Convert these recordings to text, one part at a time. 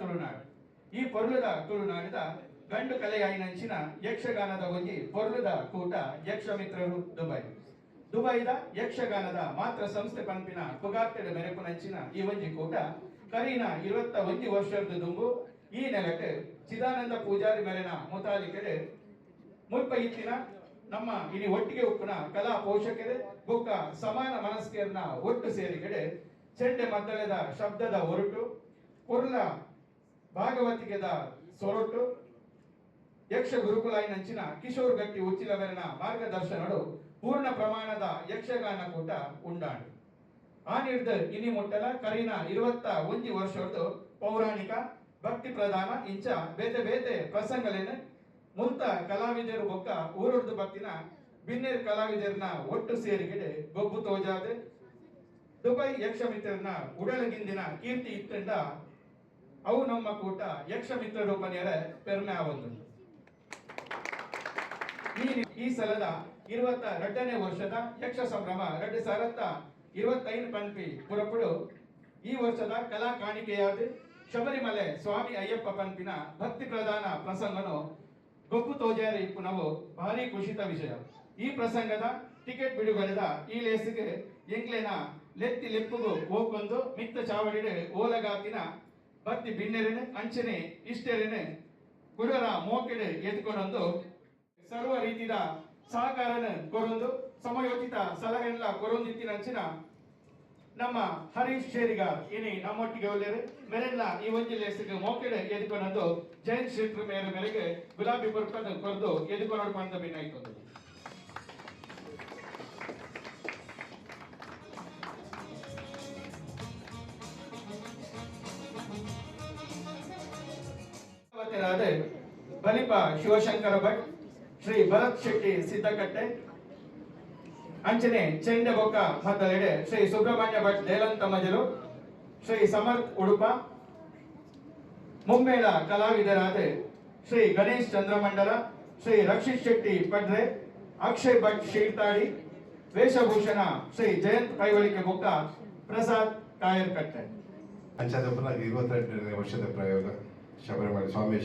ತುಳುನಾಡು. ಈ ಪೊರ್ಲುದ ತುಳುನಾಡಿದ ಗಂಡು ಕಲೆಯಾಯಿನಂಚಿನ ಯಕ್ಷಗಾನದ ಒಂಜಿ ಪೊರ್ಲುದ ಕೂಟ ಯಕ್ಷಮಿತ್ರರು ದುಬೈ. ದುಬೈದ ಯಕ್ಷಗಾನದ ಮಾತ್ರ ಸಂಸ್ಥೆ ಪಂಪಿನ ಪುಗಾರ್ತೆಡ ಮೆರಪುನಂಚಿನ ಈ ಒಂಜಿ ಕೂಟ ಕರೀನ ಇರುವತ್ತ ಒಂಜಿ ವರ್ಷದ ದುಂಬು. ಈ ನೆಲಕ್ಕೆ ಚಿದಾನಂದ ಪೂಜಾರಿ ಮೇಲಿನ ಮುತಾಲಿಕೆಡೆ ಮುಲ್ಪ ಇತ್ತಿನ ನಮ್ಮ ಇಲ್ಲಿ ಒಟ್ಟಿಗೆ ಉಪ್ಪುನ ಕಲಾ ಪೋಷಕರೇ. ಬೊಕ್ಕ ಸಮಾನ ಮನಸ್ಕರನ್ನ ಒಟ್ಟು ಸೇರಿಕೆಡೆ ಚೆಂಡೆ ಮದ್ದಳೆದ ಶಬ್ದದ ಒರಟು. ಕುರ್ಲ ಭಾಗವತಿಗೆದ ಸೊರಟು, ಯಕ್ಷ ಗುರುಕುಲಾಯಿನಂಚಿನ ಕಿಶೋರ್ ಗಟ್ಟಿ ಉಚ್ಚಿಲವರನ ಮಾರ್ಗದರ್ಶನಡು ಪೂರ್ಣ ಪ್ರಮಾಣದ ಯಕ್ಷಗಾನ ಕೂಟ ಉಂಡಾಡು. ಆ ನಿರ್ದ ಇನಿ ಮುಟ್ಟಲ, ಕರೀನ ಇರುವತ್ತ ಒಂಜಿ ವರ್ಷದ್ದು ಪೌರಾಣಿಕ, ಭಕ್ತಿ ಪ್ರಧಾನ, ಇಂಚ ಬೇತೆ ಬೇತೆ ಪ್ರಸಂಗಲೇನೆ ಮುಂತ ಕಲಾವಿದರು ಬೊಕ್ಕ ಊರೊಡ್ದು ಭಕ್ತಿನ, ಬಿನ್ನೇರ್ ಕಲಾವಿದರನ್ನ ಒಟ್ಟು ಸೇರಿಗೆಡೆ ಗೊಬ್ಬು ತೋಜಾದೆ. ದುಬೈ ಯಕ್ಷಮಿತ್ರನ ಉಡಲಗಿಂದಿನ ಕೀರ್ತಿ ಇತ್ತಂಡ ಅವು ನಮ್ಮ ಕೂಟ ಯಕ್ಷ ರೂಪನೆಯರ ಪೆರ್ಮೆ ಆವೊಂದು. ಈ ಸಲದ ಇರುವತ್ತ ಎರಡನೇ ವರ್ಷದ ಯಕ್ಷ ಸಂಭ್ರಮ ಎರಡು ಸಾವಿರದ ಇರುವತ್ತೈದು ಪಂಪಿ ಪುರಪುಡು. ಈ ವರ್ಷದ ಕಲಾ ಕಾಣಿಕೆಯಾದ ಶಬರಿಮಲೆ ಸ್ವಾಮಿ ಅಯ್ಯಪ್ಪ ಪಂಪಿನ ಭಕ್ತಿ ಪ್ರಧಾನ ಪ್ರಸಂಗನು ಗೊಪ್ಪು ತೋಜಾರಿ ಪುನವು ಭಾರಿ ಖುಷಿತ ವಿಷಯ. ಈ ಪ್ರಸಂಗದ ಟಿಕೆಟ್ ಬಿಡುಗಡೆದ ಈ ಲೇಸಿಗೆ ಎಂಕ್ಲೆನ ಲೆತ್ತಿ ಲೆಪ್ಪುಗು ಹೋಗೊಂದು ಮಿತ್ತ ಚಾವಡಿಡೆ ಓಲಗಾತಿನ ಭಕ್ತಿ ಬಿನ್ನೆರೆನೆ ಅಂಚನೆ, ಇಷ್ಟೆರೆನೆ, ಗುರುವರ ಮೋಕೆಡೆ ಎತ್ಕೊಂಡೊಂದು ಸರ್ವ ರೀತಿಯ ಸಹಕಾರನ ಕೊರೊಂದು, ಸಮಯೋಚಿತ ಸಲಹೆಲ್ಲ ಕೊರೊಂದಿತ್ತಿನಂಚಿನ ನಮ್ಮ ಹರೀಶ್ ಶೇರಿಗಾರ್ ಏನೇ ನಮ್ಮೊಟ್ಟಿಗೆ ಒಳ್ಳೆಯರು ಮೆರೆಲ್ಲ ಈ ಒಂದು ಲೇಸಿಗೆ ಮೋಕೆಡೆ ಎದ್ಕೊಂಡಂದು ಜೈನ್ ಕ್ಷೇತ್ರ ಮೇರ ಮೇರೆಗೆ ಗುಲಾಬಿ ಬರ್ಕೊಂಡು ಕೊರೆದು ಎದ್ಕೊಂಡು ಬಂದ ಭಿನ್ನಾಯ್ತು. ಅವತರಾದ ಬಲಿಪ ಶಿವಶಂಕರ ಭಟ್, ಶ್ರೀ ಭರತ್ ಶೆಟ್ಟಿ ಸಿದ್ದಕಟ್ಟೆ ಅಂಚನೆ ಚೆಂಡೆ ಬೊಕ್ಕ ಶ್ರೀ ಸುಬ್ರಹ್ಮಣ್ಯ ಭಟ್ ದೇಲಂತ ಮಜಲು, ಶ್ರೀ ಸಮರ್ಥ್ ಉಡುಪ ಮುಂಬೇಳ ಕಲಾವಿದರಾದ ಶ್ರೀ ಗಣೇಶ್ ಚಂದ್ರಮಂಡಲ, ಶ್ರೀ ರಕ್ಷಿತ್ ಶೆಟ್ಟಿ ಪಡ್ರೆ, ಅಕ್ಷಯ್ ಭಟ್ ಶೀರ್ತಾಡಿ, ವೇಷಭೂಷಣ ಶ್ರೀ ಜಯಂತ್ ಕೈವಳಿಕೆ ಬೊಕ್ಕ ಪ್ರಸಾದ್ ಕಾಯರ್ಕಟ್ಟೆ ಪಂಚಾಯತ್ ಇರುವತ್ತೆರಡನೇ ವರ್ಷದ ಪ್ರಯೋಗ. ಶಬರಿಮಲೆ ಸ್ವಾಮಿ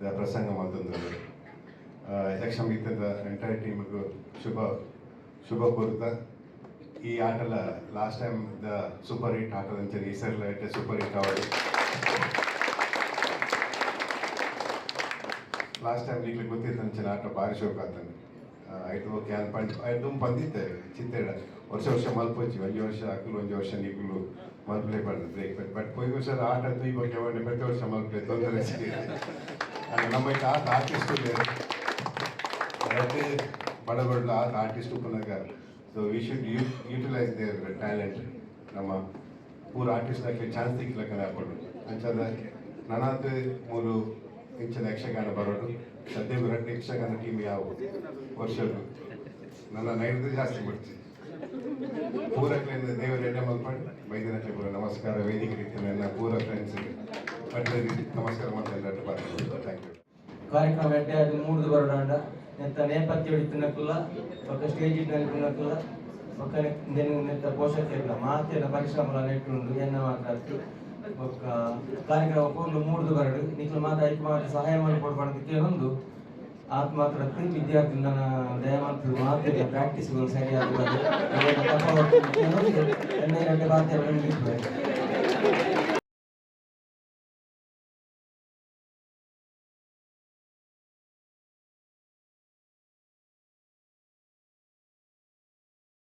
ದ ಪ್ರಸಂಗ ಮಾತೊಂದು ಯಕ್ಷಮಿತ್ತದ ಎಂಟೈರ್ ಟೀಮ್ಗೂ ಶುಭ ಶುಭ ಕೋರುತ್ತಾ ಈ ಆಟಲ last time the super hit ಆಟದ ಅಂಚನೆ ಈ ಸರಿ ಇಟ್ಟೆ super hit award last time ಈಗಲೇ ಗೊತ್ತಿತ್ತು ಅಂಚಿನ ಆಟ ಭಾರಿ ಶೋಕ ಆತಂಗೆ ಐದು ಕ್ಯಾನ್ ಪಾಯಿಂಟ್ ಐದು ಬಂದಿದ್ದೆ ಚಿಂತೆ ವರ್ಷ ವರ್ಷ ಮಲ್ಪೋಚಿ ಒಂದು ವರ್ಷ ಅಕ್ಕಲು ಒಂದು ವರ್ಷ ನಿಗ್ಲು ಮಲ್ಪಲೆ ಪಡ್ದು ಬ್ರೇಕ್ ಬಟ್ ಪೊಯ್ ವರ್ಷ ಆಟ ಈ ಬಗ್ಗೆ ಮಾಡಿ ಪ್ರತಿ ವರ್ಷ ಮಲ್ಪಲೆ ತೊಂದರೆ ಸಿಕ್ಕಿದೆ ನಮ್ಮ ಇಟ್ಟ ಆಟ ಆರ್ಟಿಸ್ಟ್ ಎರಡು ಬಡಗೊಡ್ಲ ಆಟ artist ಪುನಗ so we should utilise their talent ನಮ್ಮ ಪೂರ ಆರ್ಟಿಸ್ಟ್ ಹಾಕಿ ಚಾನ್ಸ್ ತಿಕ್ಲಕ್ಕ ಹಾಕೊಂಡು ಅಂಚದ ನನಾದ್ ಮೂರು ಇಂಚಿನ ಯಕ್ಷಗಾನ ಬರೋದು ಸದ್ಯ ಎರಡು ಯಕ್ಷಗಾನ ಟೀಮ್ ಯಾವ ವರ್ಷದ್ದು ನನ್ನ ನೈವೇದ್ಯ ಜಾಸ್ತಿ ಮಾಡ್ತೀನಿ ಪೂರಕರಿಂದ ದೇವರ ಎಡೆ ಮಲ್ಪಾಡಿ ಮೈದಾನಕ್ಕೆ ಬರೋ ನಮಸ್ಕಾರ, ವೇದಿಕ ರೀತಿಯಲ್ಲಿ ನನ್ನ ಪೂರ ಫ್ರೆಂಡ್ಸ್ಗೆ ನಮಸ್ಕಾರ ಮಾಡ್ತಾ ಎಲ್ಲರೂ ಥ್ಯಾಂಕ್ ಯು ಕಾರ್ಯಕ್ರಮ ಎಡ್ಡೆ ಅದು ಮೂರ್ದು ಬರೋಣ ನೆತ್ತ ನೇಪಥ್ಯ ತಿನ್ನಕ್ಕಲ್ಲ ಒಕ್ಕ ಸ್ಟೇಜ್ ಇಟ್ಟಿನಲ್ಲಿ ಒಕ್ಕ ನೆತ್ತ ಪೋಷಕ ಇರಲ್ಲ ಮಾತೆಲ್ಲ ಪರಿಶ್ರಮ ನೆಟ್ಟುಂಡು ಎನ್ನ ಮಾತಾಡ್ತು ಒಕ್ಕ ಕಾರ್ಯಕ್ರಮ ಒಂದು ಮೂರ್ದು ಬರಡು ನಿಖಲು ಮಾತಾಡಿ ಸಹಾಯ ಮಾಡಿ ಮಾಡಿಕೊಡ್ಬಾರ್ದು ಕೇಳೊಂದು. ಒಂದು ಆತ್ಮಾತ್ರಕ್ಕೆ ವಿದ್ಯಾರ್ಥಿ ನನ್ನ ದಯಮಾತ್ರ ಮಾತ್ರ ಪ್ರಾಕ್ಟೀಸ್ ಸರಿಯಾದ ತಪ್ಪ ಎಣ್ಣೆ ಎರಡು ಬಾಧ್ಯ